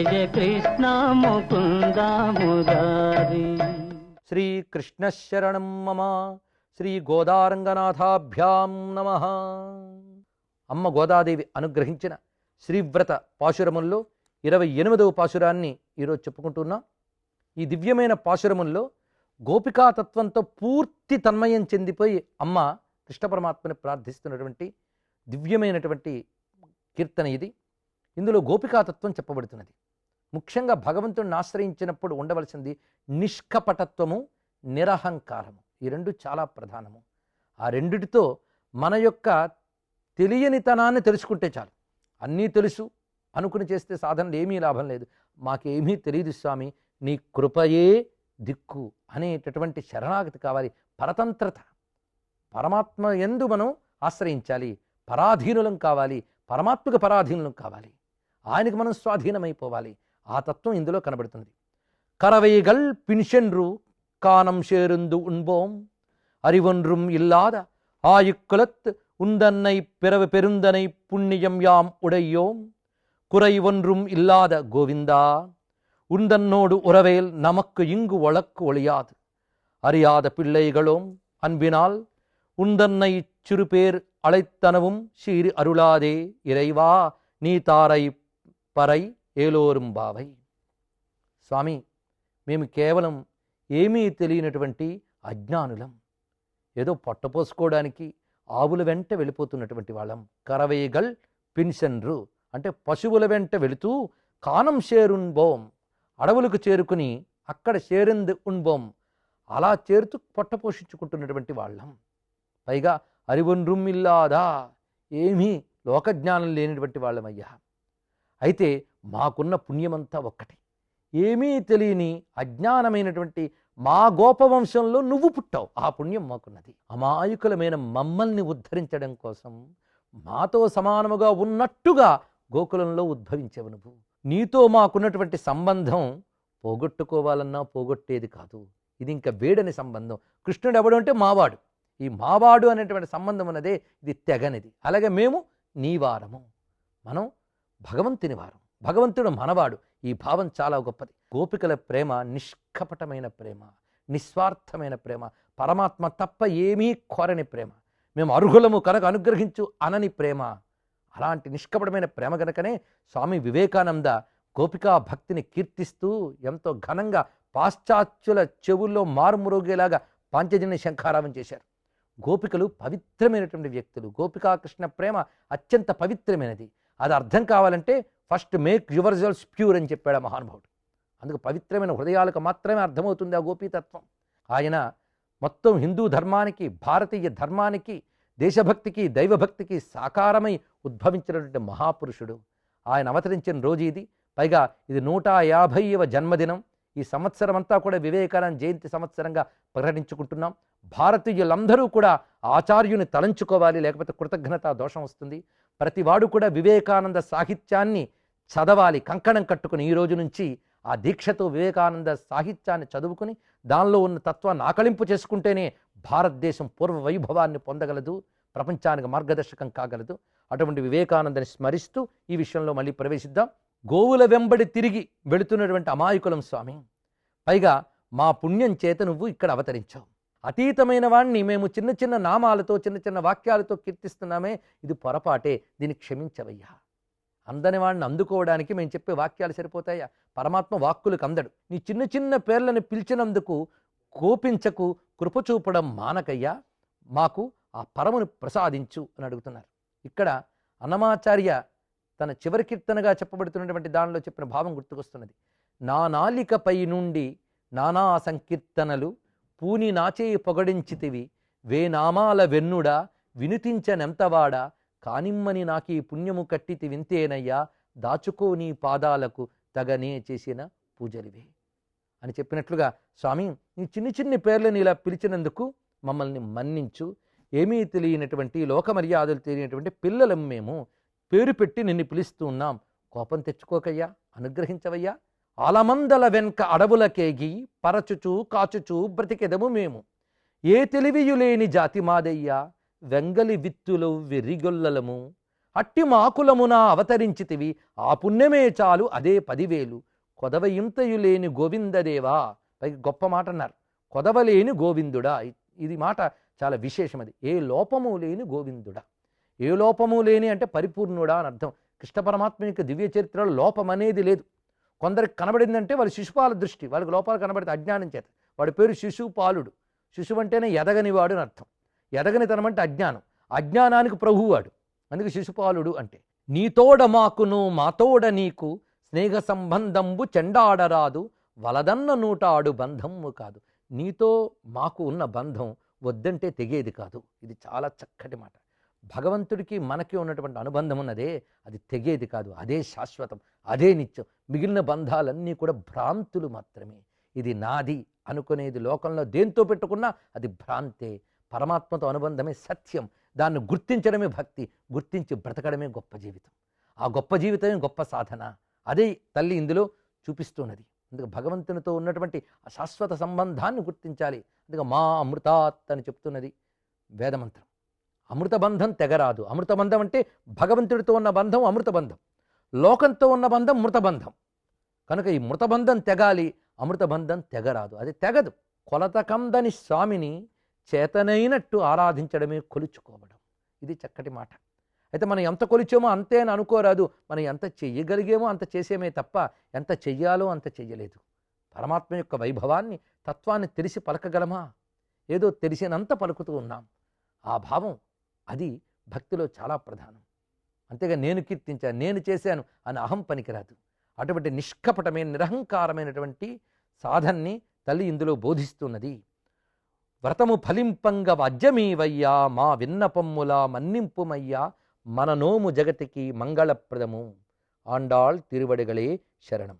జయ కృష్ణ ముకుంద మురారి శరణం మమ శ్రీ గోదారంగనాథాభ్యాం నమ. అమ్మ గోదాదేవి అనుగ్రహించిన శ్రీవ్రత పాశురముల్లో ఇరవై ఎనిమిదవ పాశురాన్ని ఈరోజు చెప్పుకుంటున్నాం. ఈ దివ్యమైన పాశురముల్లో గోపికాతత్వంతో పూర్తి తన్మయం చెందిపోయి అమ్మ కృష్ణ పరమాత్మని ప్రార్థిస్తున్నటువంటి దివ్యమైనటువంటి కీర్తన ఇది. ఇందులో గోపికాతత్వం చెప్పబడుతున్నది. ముఖ్యంగా భగవంతుడిని ఆశ్రయించినప్పుడు ఉండవలసింది నిష్కపటత్వము నిరహంకారము. ఈ రెండు చాలా ప్రధానము. ఆ రెండిటితో మన యొక్క తెలియనితనాన్ని తెలుసుకుంటే చాలు. అన్నీ తెలుసు. అనుకుని చేస్తే సాధనలు ఏమీ లాభం లేదు. మాకేమీ తెలియదు స్వామి. నీ కృపయే దిక్కు అనేటటువంటి శరణాగతి కావాలి. పరతంత్రత. పరమాత్మ ఎందు మనం ఆశ్రయించాలి. పరాధీనులం కావాలి. పరమాత్మక పరాధీనులం కావాలి. ఆయనకు మనం స్వాధీనమైపోవాలి. ఆ తత్వం ఇందులో కనబడుతుంది కరవైగల్ పిన్షెన్రు காணம் சேர்ந்து உண்போம் அறிவொன்றும் இல்லாத ஆயுக்குலத் உந்தன்னை பிறவு பெருந்தனை புண்ணியம் யாம் உடையோம் குறை ஒன்றும் இல்லாத கோவிந்தா உந்தன்னோடு உறவேல் நமக்கு இங்கு வழக்கு ஒழியாது அறியாத பிள்ளைகளோம் அன்பினால் உந்தன்னை சிறுபேர் அழைத்தனவும் சீர் அருளாதே இறைவா நீ தாரை పరై ఏలోరుం బావై. స్వామి మేము కేవలం ఏమీ తెలియనటువంటి అజ్ఞానులం. ఏదో పొట్టపోసుకోవడానికి ఆవుల వెంట వెళ్ళిపోతున్నటువంటి వాళ్ళం. కరవేగల్ పిన్షన్రు అంటే పశువుల వెంట వెళుతూ కానం షేరున్బోం అడవులకు చేరుకుని అక్కడ షేరింద్ ఉన్బోం అలా చేరుతూ పొట్ట పోషించుకుంటున్నటువంటి వాళ్ళం. పైగా అరివొన్రుమ్ ఏమీ లోకజ్ఞానం లేనిటువంటి వాళ్ళమయ్యా. అయితే మాకున్న పుణ్యమంతా ఒక్కటి. ఏమీ తెలియని అజ్ఞానమైనటువంటి మా గోపవంశంలో నువ్వు పుట్టావు. ఆ పుణ్యం మాకున్నది. అమాయకులమైన మమ్మల్ని ఉద్ధరించడం కోసం మాతో సమానముగా ఉన్నట్టుగా గోకులంలో ఉద్భవించవు నువ్వు. నీతో మాకున్నటువంటి సంబంధం పోగొట్టుకోవాలన్నా పోగొట్టేది కాదు. ఇది ఇంకా వేడని సంబంధం. కృష్ణుడు ఎవడు అంటే మావాడు. ఈ మావాడు అనేటువంటి సంబంధం ఉన్నదే ఇది తెగనిది. అలాగే మేము నీవారము మనం భగవంతుని వారం భగవంతుడు మనవాడు. ఈ భావం చాలా గొప్పది. గోపికల ప్రేమ నిష్కపటమైన ప్రేమ నిస్వార్థమైన ప్రేమ పరమాత్మ తప్ప ఏమీ కోరని ప్రేమ. మేము అర్హులము కనుక అనుగ్రహించు అనని ప్రేమ. అలాంటి నిష్కపటమైన ప్రేమ గనకనే స్వామి వివేకానంద గోపికా భక్తిని కీర్తిస్తూ ఎంతో ఘనంగా పాశ్చాత్యుల చెవుల్లో మారుమురోగేలాగా పాంచజన్య శంఖారావం చేశారు. గోపికలు పవిత్రమైనటువంటి వ్యక్తులు. గోపికాకృష్ణ ప్రేమ అత్యంత పవిత్రమైనది. అది అర్థం కావాలంటే first make your results pure అని చెప్పాడు ఆ మహానుభావుడు. అందుకు పవిత్రమైన హృదయాలకు మాత్రమే అర్థమవుతుంది ఆ గోపీతత్వం. ఆయన మొత్తం హిందూ ధర్మానికి భారతీయ ధర్మానికి దేశభక్తికి దైవభక్తికి సాకారమై ఉద్భవించినటువంటి మహాపురుషుడు. ఆయన అవతరించిన రోజు ఇది. పైగా ఇది నూట యాభైవ జన్మదినం. ఈ సంవత్సరం అంతా కూడా వివేకానంద జయంతి సంవత్సరంగా ప్రకటించుకుంటున్నాం. భారతీయులందరూ కూడా ఆచార్యుని తలంచుకోవాలి లేకపోతే కృతజ్ఞత దోషం వస్తుంది. ప్రతివాడు కూడా వివేకానంద సాహిత్యాన్ని చదవాలి కంకణం కట్టుకుని ఈ రోజు నుంచి ఆ దీక్షతో వివేకానంద సాహిత్యాన్ని చదువుకుని దానిలో ఉన్న తత్వాన్ని ఆకలింపు చేసుకుంటేనే భారతదేశం పూర్వ వైభవాన్ని పొందగలదు ప్రపంచానికి మార్గదర్శకం కాగలదు. అటువంటి వివేకానందని స్మరిస్తూ ఈ విషయంలో మళ్ళీ ప్రవేశిద్దాం. గోవుల వెంబడి తిరిగి వెళుతున్నటువంటి అమాయకులం స్వామి పైగా మా పుణ్యం చేత నువ్వు ఇక్కడ అవతరించావు. అతీతమైన వాణ్ణి మేము చిన్న చిన్న నామాలతో చిన్న చిన్న వాక్యాలతో కీర్తిస్తున్నామే. ఇది పొరపాటే. దీన్ని క్షమించవయ్యా. అందని వాడిని అందుకోవడానికి మేము చెప్పే వాక్యాలు సరిపోతాయా? పరమాత్మ వాక్కులకు అందడు. నీ చిన్న చిన్న పేర్లను పిలిచినందుకు కోపించకు కృప చూపడం మానకయ్యా. మాకు ఆ పరమును ప్రసాదించు అని అడుగుతున్నారు. ఇక్కడ అన్నమాచార్య తన చివరి కీర్తనగా చెప్పబడుతున్నటువంటి దానిలో చెప్పిన భావం గుర్తుకొస్తున్నది. నా నాలికపై నుండి నానా సంకీర్తనలు పూని నాచేయి పొగడించితివి. వేనామాల వెన్నుడా వినుతించనెంతవాడా కానిమ్మని నాకీ పుణ్యము కట్టితి వింతేనయ్యా దాచుకో నీ పాదాలకు తగనే చేసిన పూజలివే. అని చెప్పినట్లుగా స్వామి నీ చిన్ని చిన్ని పేర్లను ఇలా పిలిచినందుకు మమ్మల్ని మన్నించు. ఏమీ తెలియనటువంటి లోక మర్యాదలు తెలియనటువంటి పిల్లలం మేము. పేరు పెట్టి నిన్ను పిలుస్తూ ఉన్నాం. కోపం తెచ్చుకోకయ్యా అనుగ్రహించవయ్యా ఆలమందల వెనక అడవులకేగి పరచుచూ కాచుచూ బ్రతికెదము మేము. ఏ తెలివియులేని జాతి మాదయ్యా వెంగలి విత్తులు వెర్రిగొల్లలము అట్టి మాకులమున అవతరించితివి ఆ పుణ్యమే చాలు అదే పదివేలు. కొదవయింతయులేని గోవిందదేవా? పైకి గొప్ప మాట అన్నారు కొదవలేని గోవిందుడా? ఇది మాట చాలా విశేషమది. ఏ లోపము లేని గోవిందుడా? ఏ లోపము లేని అంటే పరిపూర్ణుడా అని అర్థం. కృష్ణ పరమాత్మ యొక్క దివ్య చరిత్రలో లోపం అనేది లేదు. కొందరికి కనబడిందంటే వాళ్ళు శిశుపాల దృష్టి వాళ్ళకి లోపాలు కనబడితే అజ్ఞానం చేత. వాడి పేరు శిశుపాలుడు. శిశువు అంటేనే ఎదగనివాడు అని అర్థం. ఎదగనితనం అంటే అజ్ఞానం. అజ్ఞానానికి ప్రభువాడు అందుకే శిశుపాలుడు అంటే. నీతోడ మాకును మాతోడ నీకు స్నేహ సంబంధంబు చెండాడరాదు వలదన్న నూటాడు బంధము కాదు. నీతో మాకు ఉన్న బంధం వద్దంటే తెగేది కాదు. ఇది చాలా చక్కటి మాట. భగవంతుడికి మనకి ఉన్నటువంటి అనుబంధం ఉన్నదే అది తెగేది కాదు. అదే శాశ్వతం అదే నిత్యం. మిగిలిన బంధాలన్నీ కూడా భ్రాంతులు మాత్రమే. ఇది నాది అనుకునేది లోకంలో దేంతో పెట్టుకున్నా అది భ్రాంతే. పరమాత్మతో అనుబంధమే సత్యం. దాన్ని గుర్తించడమే భక్తి గుర్తించి బ్రతకడమే గొప్ప జీవితం. ఆ గొప్ప జీవితమే గొప్ప సాధన. అదే తల్లి ఇందులో చూపిస్తున్నది. అందుకే భగవంతునితో ఉన్నటువంటి ఆ శాశ్వత సంబంధాన్ని గుర్తించాలి. అందుకే మా అమృతాత్ అని చెప్తున్నది వేదమంత్రం. అమృత బంధం తెగరాదు. అమృత బంధం అంటే భగవంతుడితో ఉన్న బంధం అమృత బంధం లోకంతో ఉన్న బంధం మృతబంధం. కనుక ఈ మృతబంధం తెగాలి అమృత బంధం తెగరాదు. అది తెగదు. కొలతకందని స్వామిని చేతనైనట్టు ఆరాధించడమే కొలుచుకోవడం. ఇది చక్కటి మాట. అయితే మనం ఎంత కొలిచామో అంతే అని అనుకోరాదు. మనం ఎంత చెయ్యగలిగేమో అంత చేసేమే తప్ప ఎంత చెయ్యాలో అంత చెయ్యలేదు. పరమాత్మ యొక్క వైభవాన్ని తత్వాన్ని తెలిసి పలకగలమా? ఏదో తెలిసినంత పలుకుతూ ఉన్నాం. ఆ భావం అది భక్తిలో చాలా ప్రధానం. అంతేగా నేను కీర్తించాను నేను చేశాను అని అహం పనికిరాదు. అటువంటి నిష్కపటమైన నిరహంకారమైనటువంటి సాధన్ని తల్లి ఇందులో బోధిస్తున్నది. వ్రతము ఫలింపంగ వజ్జమీవయ్యా మా విన్నపమ్ముల మన్నింపుమయ్యా మన నోము జగతికి మంగళప్రదము. ఆండాళ్ తిరువడిగలే శరణం.